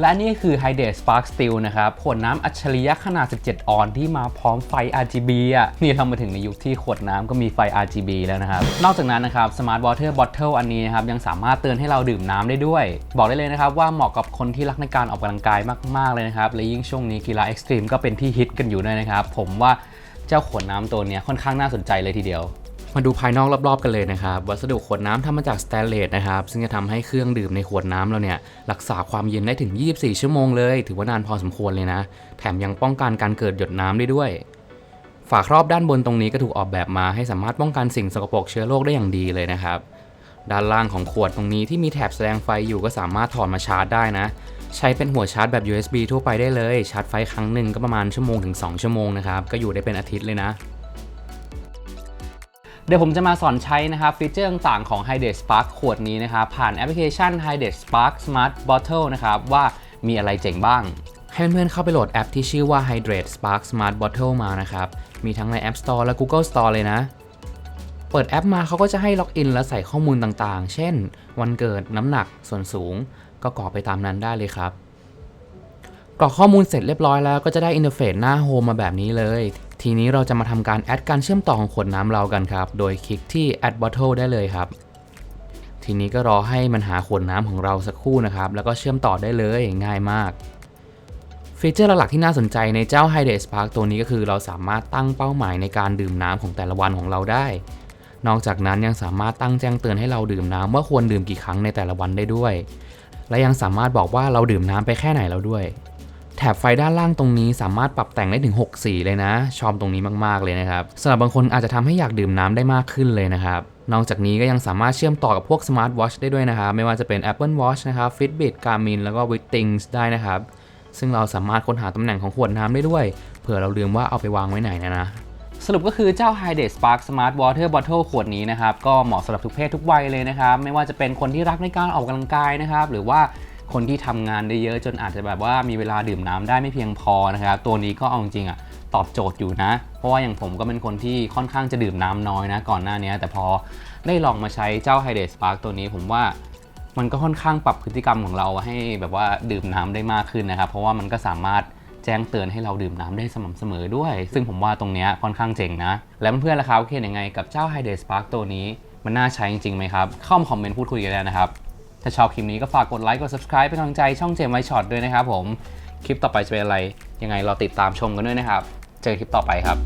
และนี่คือ Hydrate Spark Steel นะครับ ขวดน้ำอัจฉริยะขนาด 17 ออนที่มาพร้อมไฟ RGB อะ นี่เรามาถึงในยุคที่ขวดน้ำก็มีไฟ RGB แล้วนะครับ นอกจากนั้นนะครับ Smart Water Bottle อันนี้นะครับ ยังสามารถเตือนให้เราดื่มน้ำได้ด้วย บอกได้เลยนะครับ ว่าเหมาะกับคนที่รักในการออกกำลังกายมาก ๆ เลยนะครับ และยิ่งช่วงนี้กีฬาเอ็กซ์ตรีมก็เป็นที่ฮิตกันอยู่ด้วยนะครับ ผมว่าเจ้าขวดน้ำตัวนี้ค่อนข้างน่าสนใจเลยทีเดียว มาดูภายนอกรอบๆกันเลยนะครับ วัสดุขวดน้ำทำมาจากสแตนเลสนะครับ ซึ่งจะทำให้เครื่องดื่มในขวดน้ำเราเนี่ยรักษาความเย็นได้ถึง 24 ชั่วโมงเลย ถือว่านานพอสมควรเลยนะ แถมยังป้องกันการเกิดหยดน้ำได้ด้วย ฝาครอบด้านบนตรงนี้ก็ถูกออกแบบมาให้สามารถป้องกันสิ่งสกปรกเชื้อโรคได้อย่างดีเลยนะครับด้านล่างของขวดตรงนี้ที่มีแถบแสดงไฟอยู่ก็สามารถถอดมาชาร์จได้นะ ใช้เป็นหัวชาร์จแบบ USB ทั่วไปได้เลย ชาร์จไฟครั้งหนึ่งก็ประมาณชั่วโมงถึง 2 ชั่วโมงนะครับ ก็อยู่ได้เป็นอาทิตย์เลยนะ เดี๋ยวผมจะมาสอนใช้นะครับฟีเจอร์ต่างของ Hydrate Spark ขวดนี้นะครับผ่านแอปพลิเคชัน Hydrate Spark Smart Bottle นะครับว่ามีอะไรเจ๋งบ้าง ให้เพื่อนๆเข้าไปโหลดแอปที่ชื่อว่า Hydrate Spark Smart Bottle มานะครับ มีทั้งใน App Store และ Google Store เลยนะ เปิดแอปมาเขาก็จะให้ล็อกอินและใส่ข้อมูลต่างๆ เช่น วันเกิดน้ำหนักส่วนสูง ก็กรอกไปตามนั้นได้เลยครับกรอกข้อมูลเสร็จเรียบร้อยแล้วก็จะได้อินเทอร์เฟซหน้าโฮมมาแบบนี้เลย ทีนี้เราจะมาทำการแอดการเชื่อมต่อของขวดน้ำเรากันครับ โดยคลิกที่ add bottle ได้เลยครับ ทีนี้ก็รอให้มันหาขวดน้ำของเราสักครู่นะครับ แล้วก็เชื่อมต่อได้เลยง่ายมากฟีเจอร์หลักๆที่น่าสนใจในเจ้า Hydrate Spark ตัวนี้ก็คือเราสามารถตั้งเป้าหมายในการดื่มน้ำของแต่ละวันของเราได้ นอกจากนั้นยังสามารถตั้งแจ้งเตือนให้เราดื่มน้ำว่าควรดื่มกี่ครั้งในแต่ละวันได้ด้วย และยังสามารถบอกว่าเราดื่มน้ำไปแค่ไหนแล้วด้วย แถบไฟด้านล่างตรงนี้สามารถปรับแต่งได้ถึง 6 สีเลยนะ ชอบตรงนี้มากๆเลยนะครับสำหรับบางคนอาจจะทำให้อยากดื่มน้ำได้มากขึ้นเลยนะครับนอกจากนี้ก็ยังสามารถเชื่อมต่อกับพวกสมาร์ทวอชได้ด้วยนะครับ ไม่ว่าจะเป็น Apple Watch นะครับ Fitbit Garmin แล้วก็ Withings ได้นะครับ ซึ่งเราสามารถค้นหาตำแหน่งของขวดน้ำได้ด้วย เผื่อเราลืมว่าเอาไปวางไว้ไหนนะนะสรุปก็คือเจ้า h y d e Spark Smart Water Bottle ขวดนี้นะครับ ก็เหมาะสำหรับทุกเพศทุกวัยเลยนะครับ ไม่ว่าจะเป็นคนที่รักในการออกกำลังกายนะครับ หรือว่า คนที่ทำงานได้เยอะจนอาจจะแบบว่ามีเวลาดื่มน้ำได้ไม่เพียงพอนะครับตัวนี้ก็เอาจริงๆอะตอบโจทย์อยู่นะ เพราะว่าอย่างผมก็เป็นคนที่ค่อนข้างจะดื่มน้ำน้อยนะก่อนหน้านี้ แต่พอได้ลองมาใช้เจ้า Hydrate Spark ตัวนี้ผมว่ามันก็ค่อนข้างปรับพฤติกรรมของเราให้แบบว่าดื่มน้ำได้มากขึ้นนะครับ เพราะว่ามันก็สามารถแจ้งเตือนให้เราดื่มน้ำได้สม่ำเสมอด้วย ซึ่งผมว่าตรงนี้ค่อนข้างเจ๋งนะ แล้วเพื่อนๆล่ะครับคิดยังไงกับเจ้า Hydrate Spark ตัวนี้ มันน่าใช้จริงๆไหมครับ เข้ามาคอมเมนต์พูดคุยกันได้นะครับ ถ้าชอบคลิปนี้ก็ฝากกดไลค์กด subscribe เป็นกำลังใจช่องเจมไวช็อตด้วยนะครับผม คลิปต่อไปจะเป็นอะไรยังไงรอติดตามชมกันด้วยนะครับ เจอกันคลิปต่อไปครับ